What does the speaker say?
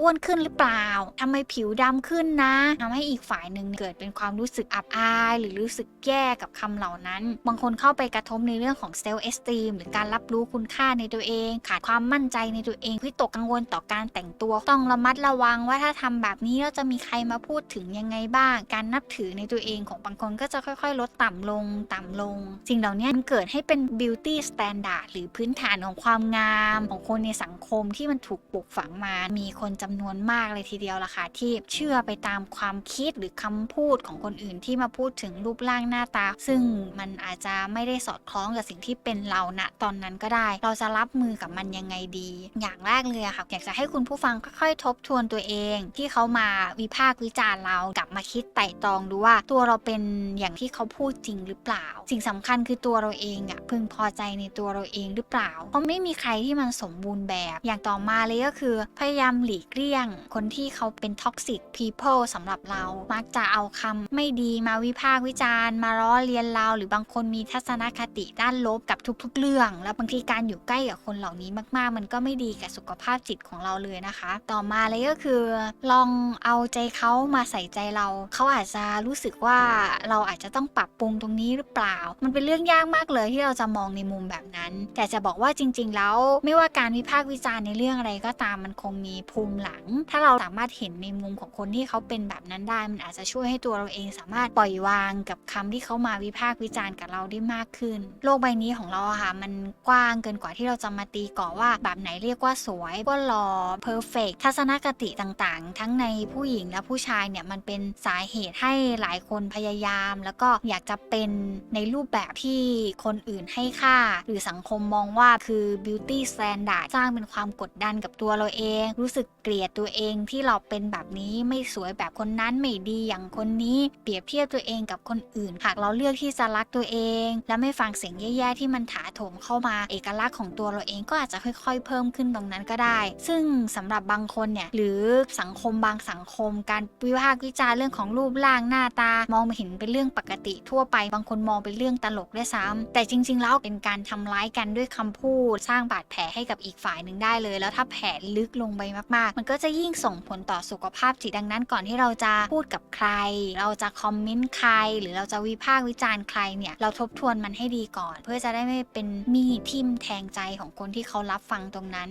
อ้วนขึ้นหรือเปล่าทำไมผิวดำขึ้นนะทำให้อีกฝ่ายหนึ่งเกิดเป็นความรู้สึกอับอาย หรือรู้สึกแย่กับคำเหล่านั้น บางคนเข้าไปกระทบในเรื่องของเซลล์เอสตีมหรือการรับรู้คุณค่าในตัวเอง ขาดความมั่นใจในตัวเองวิตกกังวลต่อการแต่งตัวต้องระมัดระวังว่าถ้าทำแบบนี้แล้วจะมีใครมาพูดถึงยังไงบ้าง การนับถือในตัวเองของบางคนก็จะค่อย ๆ ลดต่ำลงต่ำลง สิ่งเหล่านี้มันเกิดให้เป็น beauty standard หรือพื้นฐานของความงาม ของคนในสังคมที่มันถูกปลูกฝังมา มีคนจำนวนมากเลยทีเดียวล่ะค่ะที่เชื่อไปตามความคิดหรือคำพูดของคนอื่นที่มาพูดถึงรูปร่างหน้าตา ซึ่งมันอาจจะไม่ได้สอดคล้องกับสิ่งที่เป็นเราณตอนนั้นก็ได้ เราจะรับมือกับมันยังไงดี อย่างแรกเลยอะค่ะอยากจะให้คุณผู้ฟังค่อยๆทบทวนตัวเอง ที่เขามาวิพากษ์วิจารณ์เรากลับมาคิดไต่ตรองดูว่าตัวเราเป็นอย่างที่เขาพูดจริงหรือเปล่า สิ่งสำคัญคือตัวเราเองอะพึงพอใจในตัวเราเองหรือเปล่า เพราะไม่มีใครที่มันสมบูรณ์แบบ อย่างต่อมาเลยก็คือ พยายามหลีกเลี่ยง คนที่เขาเป็น toxic people สำหรับเรา มักจะเอาคำไม่ดีมาวิพากษ์วิจารณ์ มาล้อเลียนเรา หรือบางคนมีทัศนคติด้านลบกับทุก ๆ เรื่อง แล้วบางทีการอยู่ใกล้กับคนเหล่านี้มาก ๆ มันก็ไม่ดีกับสุขภาพจิตของเราเลยนะคะ ต่อมาเลยก็คือ ลองเอาใจเขามาใส่ใจเรา เขาอาจจะรู้สึกว่าเราอาจจะต้องปรับปรุงตรงนี้หรือเปล่า มันเป็นเรื่องยากมากเลยที่เราจะมองในมุมแบบนั้น แต่จะบอกว่าจริง ๆ แล้ว ไม่ว่าการวิพากษ์วิจารณ์ในเรื่องอะไรก็ตามมันคงมีภูมิหลังถ้าเราสามารถเห็นในมุมของคนที่เขาเป็นแบบนั้นได้ มันอาจจะช่วยให้ตัวเราเองสามารถปล่อยวางกับคำที่เขามาวิพากษ์วิจารณ์กับเราได้มากขึ้น โลกใบนี้ของเราอะค่ะ มันกว้างเกินกว่าที่เราจะมาตีกรอว่าแบบไหนเรียกว่าสวยว่าหล่อเพอร์เฟกทัศนคติต่างๆ ทั้งในผู้หญิงและผู้ชายเนี่ยมันเป็นสาเหตุให้หลายคนพยายาม แล้วก็อยากจะเป็นในรูปแบบที่คนอื่นให้ค่า หรือสังคมมองว่าคือ beauty standard สร้างเป็นความกดดันกับตัวเราเอง รู้สึกเกลียดตัวเองที่เราเป็นแบบนี้ไม่สวยแบบคนนั้นไม่ดีอย่างคนนี้ เปรียบเทียบตัวเองกับคนอื่น หากเราเลือกที่จะรักตัวเอง และไม่ฟังเสียงแย่ๆที่มันถาโถมเข้ามา เอกลักษณ์ของตัวเราเองก็อาจจะค่อย ๆ เพิ่มขึ้นตรงนั้นก็ได้ ซึ่งสำหรับบางคนเนี่ยหรือสังคมบางสังคม การวิพากษ์วิจารณ์เรื่องของรูปร่างหน้าตา มองเห็นเป็นเรื่องปกติทั่วไป บางคนมองเป็นเรื่องตลกด้วยซ้ำแต่จริง ๆ แล้วเป็นการทำร้ายกันด้วยคำพูด สร้างบาดแผลให้กับอีกฝ่ายหนึ่งได้เลย แล้วถ้าแผลลึกลงไปมากๆมันก็จะยิ่งส่งผลต่อสุขภาพจิตดังนั้นก่อนที่เราจะพูดกับใคร เราจะคอมเมนต์ใคร หรือเราจะวิพากษ์วิจารณ์ใครเนี่ยเราทบทวนมันให้ดีก่อน เพื่อจะได้ไม่เป็นมีดทิ่มแทงใจของคนที่เขารับฟังตรงนั้น